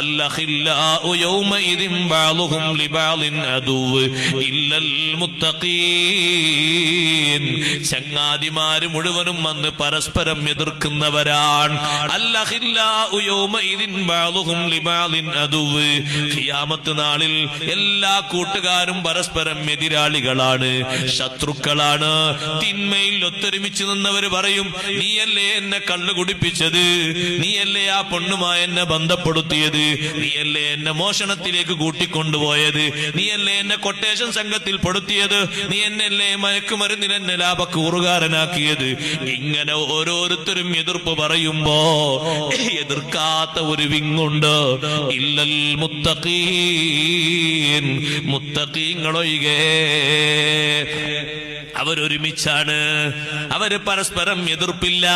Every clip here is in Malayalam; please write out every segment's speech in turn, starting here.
الأخلاء يومئذ بعضهم لبعض عدو إلا المتقين ചങ്ങാതിമാര് മുഴുവനും വന്ന് പരസ്പരം എതിർക്കുന്നവരാണ് അല്ലഹില്ലാഉ യൗമഇദിൻ ബഅദുഹും ലിബഅദിൻ അദുവ് ഖിയാമത്ത് നാളിൽ എല്ലാ കൂട്ടുകാരും പരസ്പരം എതിരാളികളാണ് ശത്രുക്കളാണ് തിന്മയിൽ ഒത്തൊരുമിച്ച് നിന്നവർ പറയും നീയല്ലേ എന്നെ കള്ളു കുടിപ്പിച്ചത് നീയല്ലേ ആ പെണ്ണുമായി എന്നെ ബന്ധപ്പെടുത്തിയത് നീയല്ലേ എന്നെ മോഷണത്തിലേക്ക് കൂട്ടിക്കൊണ്ടുപോയത്? നീയല്ലേ എന്നെ കൊട്ടേഷൻ സംഘത്തിൽ പെടുത്തിയത്? നീ എന്നല്ലേ മയക്കുമരുന്നിൽ എന്നെ ലാഭക്കൂറുകാരനാക്കിയത്? ഇങ്ങനെ ഓരോരുത്തരും എതിർപ്പ് പറയുമ്പോ എതിർക്കാത്ത ഒരു വിങ്ങുണ്ട്. ഇല്ലൽ മുത്തഖീൻ. മുത്തഖീങ്ങളൊഴികെ. അവരൊരുമിച്ചാണ്. അവർ പരസ്പരം എതിർപ്പില്ല.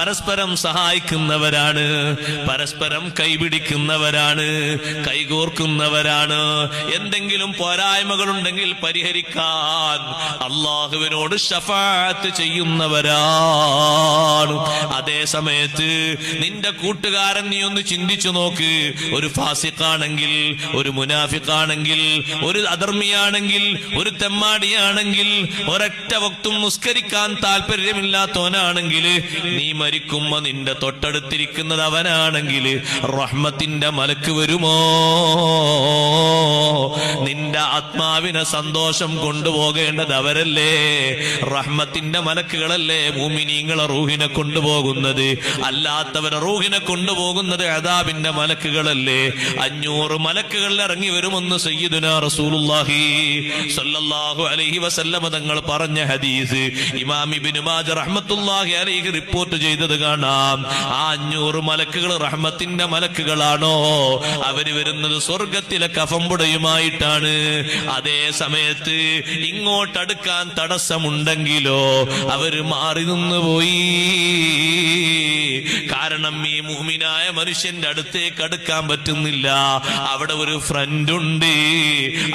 പരസ്പരം സഹായിക്കുന്നവരാണ്. പരസ്പരം കൈപിടിക്കുന്നവരാണ്. കൈകോർക്കുന്നവരാണ്. എന്തെങ്കിലും പോരായ്മകൾ ഉണ്ടെങ്കിൽ പരിഹരിക്കാൻ അള്ളാഹുവിനോട് ഷഫാത്ത് ചെയ്യുന്നവരാണ്. അതേ സമയത്ത് നിന്റെ കൂട്ടുകാരൻ നീ ഒന്ന് ചിന്തിച്ചു നോക്ക്. ഒരു ഫാസിഖാണെങ്കിൽ ഒരു മുനാഫിക്കാണെങ്കിൽ ഒരു അധർമ്മിയാണെങ്കിൽ ഒരു തെമ്മാടിയാണെങ്കിൽ ഒരൊറ്റ വക്തും നിസ്കരിക്കാൻ താല്പര്യമില്ലാത്തവനാണെങ്കിൽ നീ മരിക്കുമ്പോ നിന്റെ തൊട്ടടുത്തിരിക്കുന്നത് അവനാണെങ്കിൽ റഹ്മത്തിന്റെ മലക്ക് വരുമോ? നിന്റെ ആത്മാവിനെ സന്തോഷം കൊണ്ടുപോകേണ്ടത് അവരല്ലേ? റഹ്മത്തിന്റെ മലക്കുകളല്ലേ മൂമിനീങ്ങളെ റൂഹിനെ കൊണ്ടുപോകുന്നത്? അല്ലാത്തവരെ റൂഹിനെ കൊണ്ടുപോകുന്നത് അതാബിന്റെ മലക്കുകളല്ലേ? അഞ്ഞൂറ് മലക്കുകളിൽ ഇറങ്ങി വരുമെന്ന് സയ്യിദുന റസൂലുള്ളാഹി സല്ലല്ലാഹു അലൈഹി വസല്ലമ തങ്ങൾ പറഞ്ഞ ഹദീസ് ഇമാം മാജ റഹ്മത്തുള്ളാഹി അലൈഹി റിപ്പോർട്ട് ചെയ്തത് കാണാം. ആ അഞ്ഞൂറ് മലക്കുകൾ റഹ്മത്തിന്റെ മലക്കുകളാണോ? അവർ വരുന്നത് സ്വർഗത്തിലെ കഫമ്പുടയുമായിട്ടാണ് അതേ സമയത്ത് ഇങ്ങോട്ടടുക്കാൻ തടസ്സമുണ്ടെങ്കിലോ അവർ മാറി നിന്നു പോയി. കാരണം ഈ മുഹ്മിനായ മനുഷ്യന്റെ അടുത്തേക്ക് അടുക്കാൻ പറ്റുന്നില്ല. അവിടെ ഒരു ഫ്രണ്ട് ഉണ്ട്.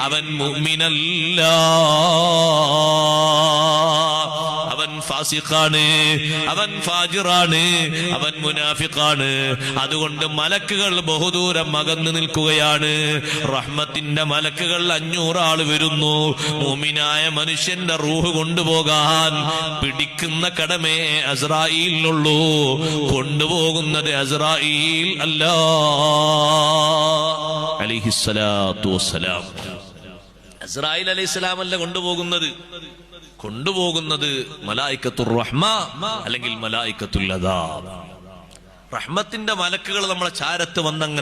അവൻ മുഹ്മിനല്ല. ഫാസിഖാണ്. അവൻ ഫാജിറാണ്. അവൻ മുനാഫിഖാണ്. അതുകൊണ്ട് മലക്കുകൾ ബഹുദൂരം അകന്നു നിൽക്കുകയാണ്. റഹ്മത്തിന്റെ മലക്കുകൾ അഞ്ഞൂറാൾ വരുന്നു. മുമിനായ മനുഷ്യന്റെ റൂഹ് കൊണ്ടുപോകാൻ പിടിക്കുന്ന കടമേ അസ്രായിലുള്ളൂ കൊണ്ടുപോകുന്നത് അസ്രായിൽ അല്ലാ. അലിഹിസ്സലാത്തു വസ്സലാം. അസ്രായിൽ അലൈഹി സ്വലാമല്ല കൊണ്ടുപോകുന്നത്. കൊണ്ടുപോകുന്നത് മലായിക്കത്തുർ റഹ്മ അല്ലെങ്കിൽ മലായിക്കത്തുൽ അദാബ്. റഹ്മത്തിന്റെ മലക്കുകൾ നമ്മളെ ചാരത്ത് വന്നങ്ങനെ